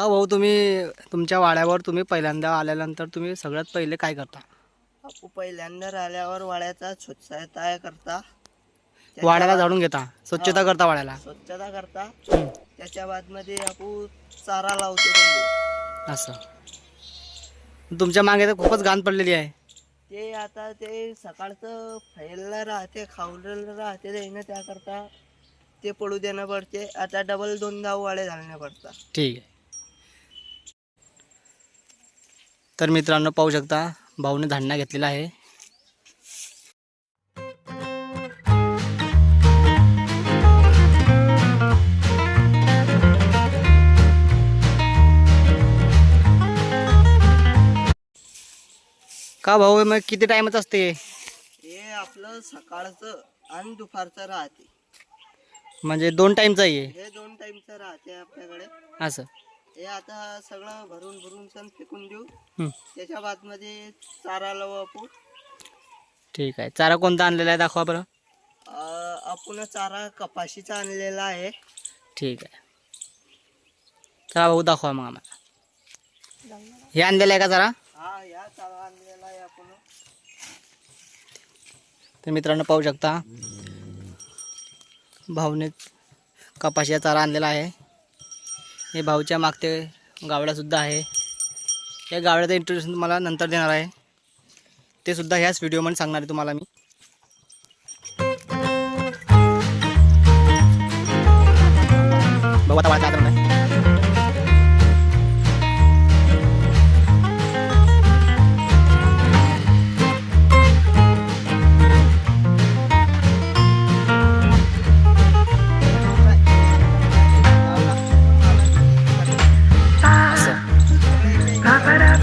का भाऊ तुम्ही तुमच्या वाड्यावर तुम्ही पहिल्यांदा आल्यानंतर तुम्ही सगळ्यात पहिले काय करता? आपू पहिल्यांदा आल्यावर वाड्याचा स्वच्छता करता? वाड्याला झाडून घेता? स्वच्छता करता वाड्याला? स्वच्छता करता. त्याच्या बादमध्ये आपू चारा लावतो. असं. तुमच्या मागे तर खूपच घाण पडलेली आहे. ते आता ते सकाळचं फैललं राहते खावलेलं राहते त्याकरता ते पडू देणं पडते. आता डबल दोनदा वाडे घालणं पडतात ठीक आहे. तर मित्रांनो पाहू शकता भाऊने धान्य घेतलेला आहे. का भाऊ मग किती टाइमच असते? हे आपलं सकाळचं आणि दुपारचं राहते. म्हणजे दोन टाइमचं आहे? हे दोन टाइमचं राहते आपल्याकडे. असं. हे आता सगळं भरून भरून सण फेकून देऊ. त्याच्या बादमध्ये चारा लावू आपण. ठीक आहे. चारा कोणता आणलेला आहे? दाखवा बरं. आपण चारा कपाशीचा आणलेला आहे. ठीक आहे. चला भाऊ दाखवा मग आम्हाला. हे आणलेलं आहे का जरा हा या चारा आणलेला आहे आपण. तर मित्रांनो पाहू शकता. भाऊने कपाशीचा चारा आणलेला आहे. हे भाऊच्या मागते गावडासुद्धा आहे. या गावड्याचा इंट्रोड्युशन तुम्हाला नंतर देणार आहे. ते सुद्धा ह्याच व्हिडिओमध्ये सांगणार आहे तुम्हाला मी. बघा आता वाढता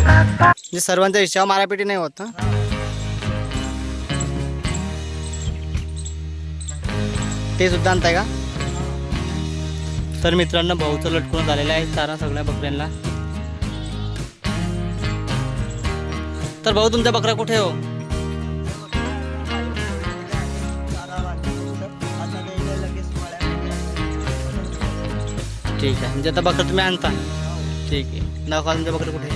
म्हणजे सर्वांच्या हिशोब मारापिटी नाही होत ना ते सुद्धा आणताय का? तर मित्रांनो भाऊचं लटकून झालेलं आहे चारा सगळ्या बकऱ्यांना. तर भाऊ तुमच्या बकऱ्या कुठे हो? ठीक आहे. म्हणजे आता बकरं तुम्ही आणता. ठीक आहे. दाखवा तुमच्या बकऱ्या कुठे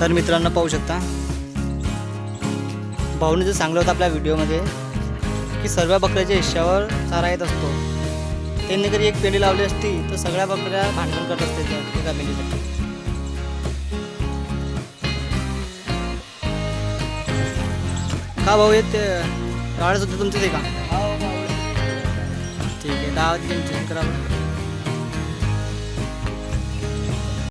तर मित्रांनो पाहू शकता. भाऊने जे सांगलं होतं आपल्या व्हिडिओमध्ये की सर्व बकऱ्याच्या हिश्श्यावर चारा येत असतो. त्यांनी जरी एक पेंडी लावली असती तर सगळ्या बकऱ्या भांडण करत असते एका पेंडीसाठी. का भाऊ येत गाड्या होते तुमचं ते का? ठीक आहे दहा वाजता करा